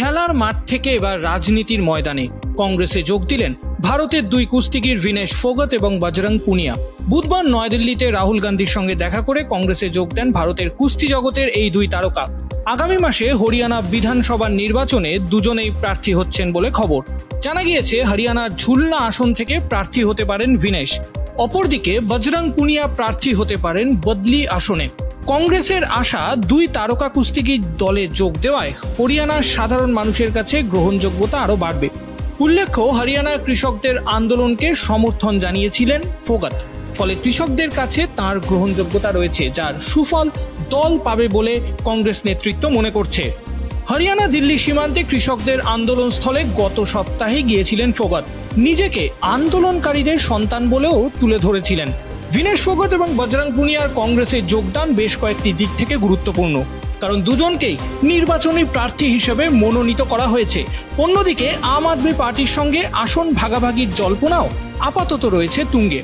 খেলার মাঠ থেকে এবার রাজনীতির ময়দানে। কংগ্রেসে যোগ দিলেন ভারতের দুই কুস্তিগির ভিনেশ ফোগত এবং বজরং পুনিয়া। বুধবার নয়াদিল্লিতে রাহুল গান্ধীর সঙ্গে দেখা করে কংগ্রেসে যোগ দেন ভারতের কুস্তি জগতের এই দুই তারকা। আগামী মাসে হরিয়ানা বিধানসভার নির্বাচনে দুজনেই প্রার্থী হচ্ছেন বলে খবর। জানা গিয়েছে, হরিয়ানার ঝুলনা আসন থেকে প্রার্থী হতে পারেন ভিনেশ। অপরদিকে বজরং পুনিয়া প্রার্থী হতে পারেন বদলি আসনে। কংগ্রেসের আশা দুই তারকা কুস্তিগির দলে যোগ দেওয়ায় হরিয়ানার সাধারণ মানুষের কাছে গ্রহণযোগ্যতা আরও বাড়বে। উল্লেখ্য, হরিয়ানার কৃষকদের আন্দোলনকে সমর্থন জানিয়েছিলেন ফোগাত। ফলে কৃষকদের কাছে তার গ্রহণযোগ্যতা রয়েছে, যার সুফল দল পাবে বলে কংগ্রেস নেতৃত্ব মনে করছে। হরিয়ানা দিল্লি সীমান্তে কৃষকদের আন্দোলন স্থলে গত সপ্তাহে গিয়েছিলেন ফোগাত। নিজেকে আন্দোলনকারীদের সন্তান বলেও তুলে ধরেছিলেন। দীনেশ ফোগত এবং বজরং পুনিয়ার কংগ্রেসে যোগদান বেশ কয়েকটি দিক থেকে গুরুত্বপূর্ণ। কারণ দুজনকেই নির্বাচনী প্রার্থী হিসেবে মনোনীত করা হয়েছে। অন্যদিকে আম আদমি পার্টির সঙ্গে আসন ভাগাভাগির জল্পনাও আপাতত রয়েছে তুঙ্গে।